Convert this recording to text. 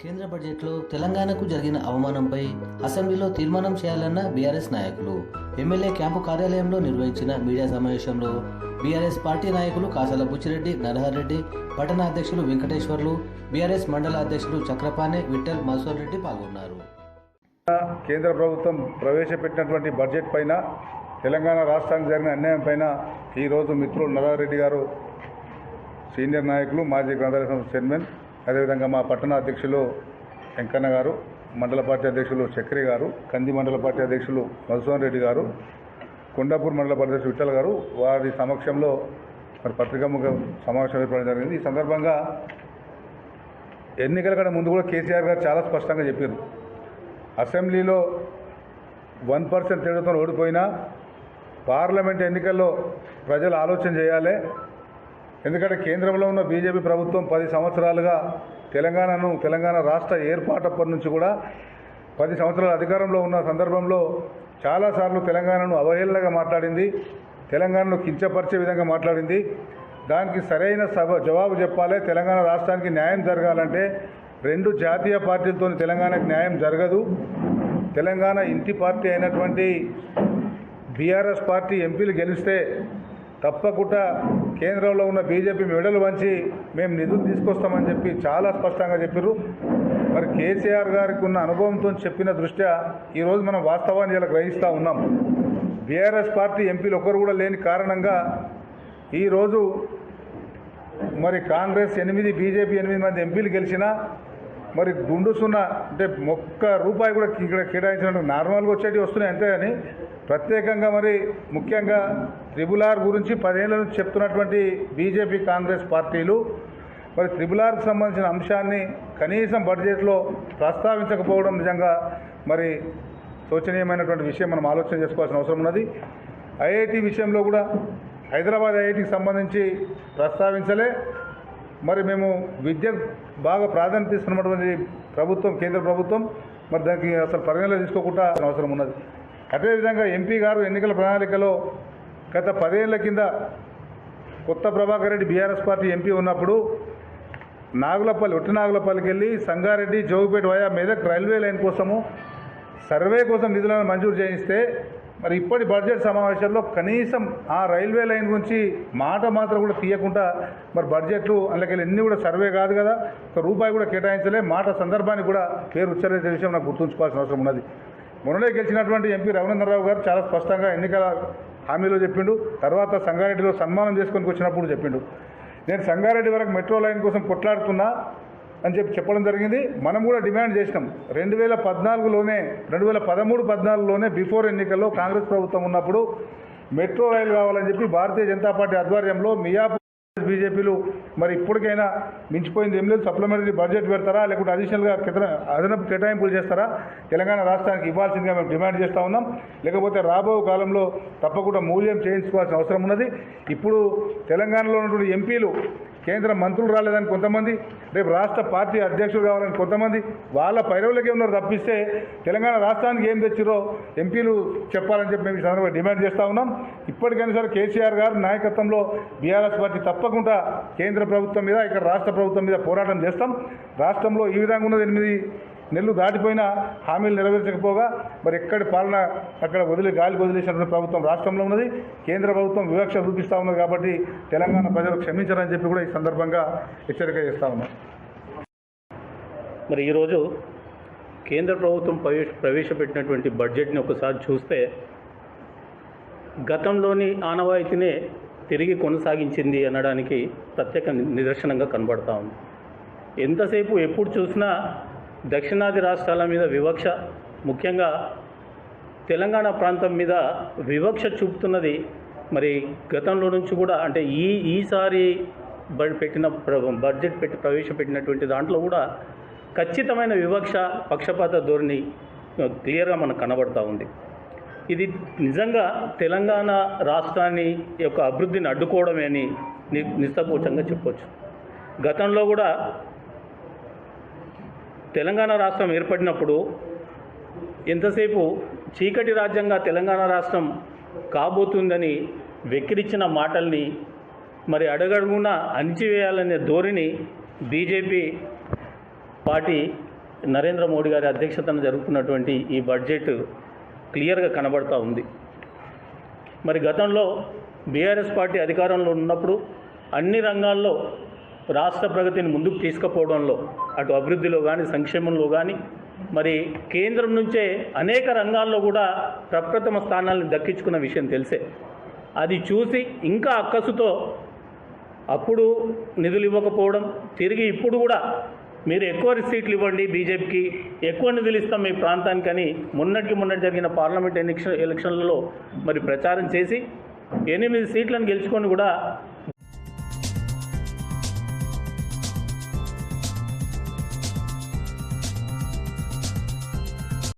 కేంద్ర బడ్జెట్లో తెలంగాణకు జరిగిన అవమానంపై అసెంబ్లీలో తీర్మానం చేయాలన్న బీఆర్ఎస్ నాయకులు. ఎమ్మెల్యే క్యాంపు కార్యాలయంలో నిర్వహించిన మీడియా సమావేశంలో బీఆర్ఎస్ పార్టీ నాయకులు కాసల బుచ్చిరెడ్డి నరహర్ రెడ్డి పట్టణ అధ్యక్షులు వెంకటేశ్వర్లు బీఆర్ఎస్ మండల అధ్యక్షులు చక్రపాణి విఠల్ మధుసూర్ రెడ్డి పాల్గొన్నారు. కేంద్ర ప్రభుత్వం ప్రవేశపెట్టినటువంటి బడ్జెట్ పైన తెలంగాణ రాష్ట్రానికి జరిగిన అన్యాయం పైన ఈరోజు మిత్రులు నరారెడ్డి గారు సీనియర్ నాయకులు మాజీ గ్రంథాలయ సంస్థ చైర్మన్ అదేవిధంగా మా పట్టణ అధ్యక్షులు వెంకన్న గారు మండల పార్టీ అధ్యక్షులు చక్రి గారు కంది మండల పార్టీ అధ్యక్షులు మధుసూన్ రెడ్డి గారు కొండాపూర్ మండల పార్టీ అధ్యక్షులు విఠల్ గారు వారి సమక్షంలో మరి పత్రికాముఖ సమావేశం ఏర్పడడం జరిగింది. ఈ సందర్భంగా ఎన్నికల కన్నా ముందు కూడా కేసీఆర్ గారు చాలా స్పష్టంగా చెప్పారు. అసెంబ్లీలో వన్ పర్సెంట్ తేడాతో ఓడిపోయినా పార్లమెంట్ ఎన్నికల్లో ప్రజలు ఆలోచన చేయాలి. ఎందుకంటే కేంద్రంలో ఉన్న బీజేపీ ప్రభుత్వం పది సంవత్సరాలుగా తెలంగాణను తెలంగాణ రాష్ట్ర ఏర్పాటప్పటి నుంచి కూడా పది సంవత్సరాల అధికారంలో ఉన్న సందర్భంలో చాలాసార్లు తెలంగాణను అవహేళనగా మాట్లాడింది తెలంగాణను కించపరిచే విధంగా మాట్లాడింది. దానికి సరైన సభ జవాబు చెప్పాలి. తెలంగాణ రాష్ట్రానికి న్యాయం జరగాలంటే రెండు జాతీయ పార్టీలతో తెలంగాణకు న్యాయం జరగదు. తెలంగాణ ఇంటి పార్టీ అయినటువంటి బీఆర్ఎస్ పార్టీ ఎంపీలు గెలిస్తే తప్పకుండా కేంద్రంలో ఉన్న బీజేపీ మెడలు వంచి మేము నిధులు తీసుకొస్తామని చెప్పి చాలా స్పష్టంగా చెప్పారు మరి కేసీఆర్ గారికి ఉన్న అనుభవంతో చెప్పిన దృష్ట్యా ఈరోజు మనం వాస్తవాన్ని ఇలా గ్రహిస్తూ ఉన్నాం. బీఆర్ఎస్ పార్టీ ఎంపీలు ఒకరు కూడా లేని కారణంగా ఈరోజు మరి కాంగ్రెస్ ఎనిమిది బీజేపీ ఎనిమిది మంది ఎంపీలు గెలిచినా మరి గుండు సున్నా అంటే ఒక్క రూపాయి కూడా ఇక్కడ కేటాయించినట్టు నార్మల్గా వచ్చేటివి వస్తున్నాయి అంతే కానీ ప్రత్యేకంగా మరి ముఖ్యంగా త్రిబుల్ ఆర్ గురించి పదేళ్ళ నుంచి చెప్తున్నటువంటి బీజేపీ కాంగ్రెస్ పార్టీలు మరి త్రిబుల్ ఆర్కి సంబంధించిన అంశాన్ని కనీసం బడ్జెట్లో ప్రస్తావించకపోవడం నిజంగా మరి శోచనీయమైనటువంటి విషయం మనం ఆలోచన చేసుకోవాల్సిన అవసరం ఉన్నది. ఐఐటి విషయంలో కూడా హైదరాబాద్ ఐఐటికి సంబంధించి ప్రస్తావించలే. మరి మేము విద్య బాగా ప్రాధాన్యత ఇస్తున్నటువంటి ప్రభుత్వం కేంద్ర ప్రభుత్వం మరి దానికి అసలు పరిగణలో తీసుకోకుండా అవసరం ఉన్నది. అదేవిధంగా ఎంపీ గారు ఎన్నికల ప్రణాళికలో గత పదేళ్ళ కింద Kotha Prabhakar Reddy BRS party MP ఉన్నప్పుడు నాగులపల్లి ఒట్టి నాగులపల్లికి వెళ్ళి Sangareddy Jogipeta via Medak railway line కోసము సర్వే కోసం నిధులను మంజూరు చేయిస్తే మరి ఇప్పటి బడ్జెట్ సమావేశాల్లో కనీసం ఆ రైల్వే లైన్ గురించి మాట మాత్రం కూడా తీయకుండా మరి బడ్జెట్లు అందులోకి ఎన్ని కూడా సర్వే కాదు కదా ఒక రూపాయి కూడా కేటాయించలే. మాట సందర్భాన్ని కూడా పేరు ఉచ్చరించే విషయం నాకు గుర్తుంచుకోవాల్సిన అవసరం ఉన్నది. మొన్ననే గెలిచినటువంటి ఎంపీ రఘునందనరావు గారు చాలా స్పష్టంగా ఎన్నికల హామీలో చెప్పిండు. తర్వాత సంగారెడ్డిలో సన్మానం చేసుకొని వచ్చినప్పుడు చెప్పిండు. నేను సంగారెడ్డి వరకు మెట్రో లైన్ కోసం కొట్లాడుతున్నా. అని చెప్పి చెప్పడం జరిగింది. మనం కూడా డిమాండ్ చేసినాం. రెండు వేల పద్నాలుగులోనే రెండు వేల పదమూడు పద్నాలుగులోనే బిఫోర్ ఎన్నికల్లో కాంగ్రెస్ ప్రభుత్వం ఉన్నప్పుడు మెట్రో రైలు కావాలని చెప్పి భారతీయ జనతా పార్టీ ఆధ్వర్యంలో మియాపూర్ బీజేపీలు మరి ఇప్పటికైనా మించిపోయింది ఏం లేదు. సప్లిమెంటరీ బడ్జెట్ పెడతారా లేకుంటే అడిషనల్గా కేత- అదనపు కేటాయింపులు చేస్తారా తెలంగాణ రాష్ట్రానికి ఇవ్వాల్సిందిగా మేము డిమాండ్ చేస్తూ ఉన్నాం. లేకపోతే రాబో కాలంలో తప్పకుండా మూల్యం చేయించుకోవాల్సిన అవసరం ఉన్నది. ఇప్పుడు తెలంగాణలో ఉన్నటువంటి ఎంపీలు కేంద్ర మంత్రులు రాలేదని కొంతమంది రేపు రాష్ట్ర పార్టీ అధ్యక్షులు కావాలని కొంతమంది వాళ్ళ పైరవులకే ఉన్నారు తప్పిస్తే తెలంగాణ రాష్ట్రానికి ఏం తెచ్చిరో ఎంపీలు చెప్పాలని చెప్పి మేము సందర్భంగా డిమాండ్ చేస్తూ ఉన్నాం. ఇప్పటికైనా సరే కేసీఆర్ గారి నాయకత్వంలో బీఆర్ఎస్ పార్టీ తప్పకుండా కేంద్ర ప్రభుత్వం మీద ఇక్కడ రాష్ట్ర ప్రభుత్వం మీద పోరాటం చేస్తాం. రాష్ట్రంలో ఈ విధంగా ఉన్నది ఎనిమిది నెల్లు దాటిపోయినా హామీలు నెరవేర్చకపోగా మరి ఎక్కడి పాలన అక్కడ వదిలి గాలి వదిలేసినటువంటి ప్రభుత్వం రాష్ట్రంలో ఉన్నది. కేంద్ర ప్రభుత్వం వివక్ష చూపిస్తూ ఉన్నది కాబట్టి తెలంగాణ ప్రజలు క్షమించారని చెప్పి కూడా ఈ సందర్భంగా హెచ్చరిక చేస్తా ఉన్నాం. మరి ఈరోజు కేంద్ర ప్రభుత్వం ప్రవేశ ప్రవేశపెట్టినటువంటి బడ్జెట్ని ఒకసారి చూస్తే గతంలోని ఆనవాయితీనే తిరిగి కొనసాగించింది అనడానికి ప్రత్యేక నిదర్శనంగా కనబడతా ఉంది. ఎంతసేపు ఎప్పుడు చూసినా దక్షిణాది రాష్ట్రాల మీద వివక్ష ముఖ్యంగా తెలంగాణ ప్రాంతం మీద వివక్ష చూపుతున్నది మరి గతంలో నుంచి కూడా అంటే ఈ ఈసారి పెట్టిన బడ్జెట్ పెట్టి ప్రవేశపెట్టినటువంటి దాంట్లో కూడా ఖచ్చితమైన వివక్ష పక్షపాత ధోరణి క్లియర్గా మనకు కనబడతా ఉంది. ఇది నిజంగా తెలంగాణ రాష్ట్రాన్ని యొక్క అభివృద్ధిని అడ్డుకోవడమే అని ని చెప్పవచ్చు గతంలో కూడా తెలంగాణ రాష్ట్రం ఏర్పడినప్పుడు ఎంతసేపు చీకటి రాజ్యంగా తెలంగాణ రాష్ట్రం కాబోతుందని వెక్కిరిచ్చిన మాటల్ని మరి అడగడుగున అణిచివేయాలనే ధోరణి బీజేపీ పార్టీ నరేంద్ర మోడీ గారి అధ్యక్షతన జరుగుతున్నటువంటి ఈ బడ్జెట్ క్లియర్గా కనబడతా ఉంది. మరి గతంలో బీఆర్ఎస్ పార్టీ అధికారంలో ఉన్నప్పుడు అన్ని రంగాల్లో రాష్ట్ర ప్రగతిని ముందుకు తీసుకుపోవడంలో అటు అభివృద్ధిలో కానీ సంక్షేమంలో కానీ మరి కేంద్రం నుంచే అనేక రంగాల్లో కూడా ప్రప్రథమ స్థానాలను దక్కించుకున్న విషయం తెలిసే. అది చూసి ఇంకా అక్కసుతో అప్పుడు నిధులు ఇవ్వకపోవడం తిరిగి ఇప్పుడు కూడా మీరు ఎక్కువ సీట్లు ఇవ్వండి బీజేపీకి ఎక్కువ నిధులు ఇస్తాం మీ ప్రాంతానికని మొన్నటికి మొన్నటి జరిగిన పార్లమెంట్ ఎలక్షన్ ఎలక్షన్లలో మరి ప్రచారం చేసి ఎనిమిది సీట్లను గెలుచుకొని కూడా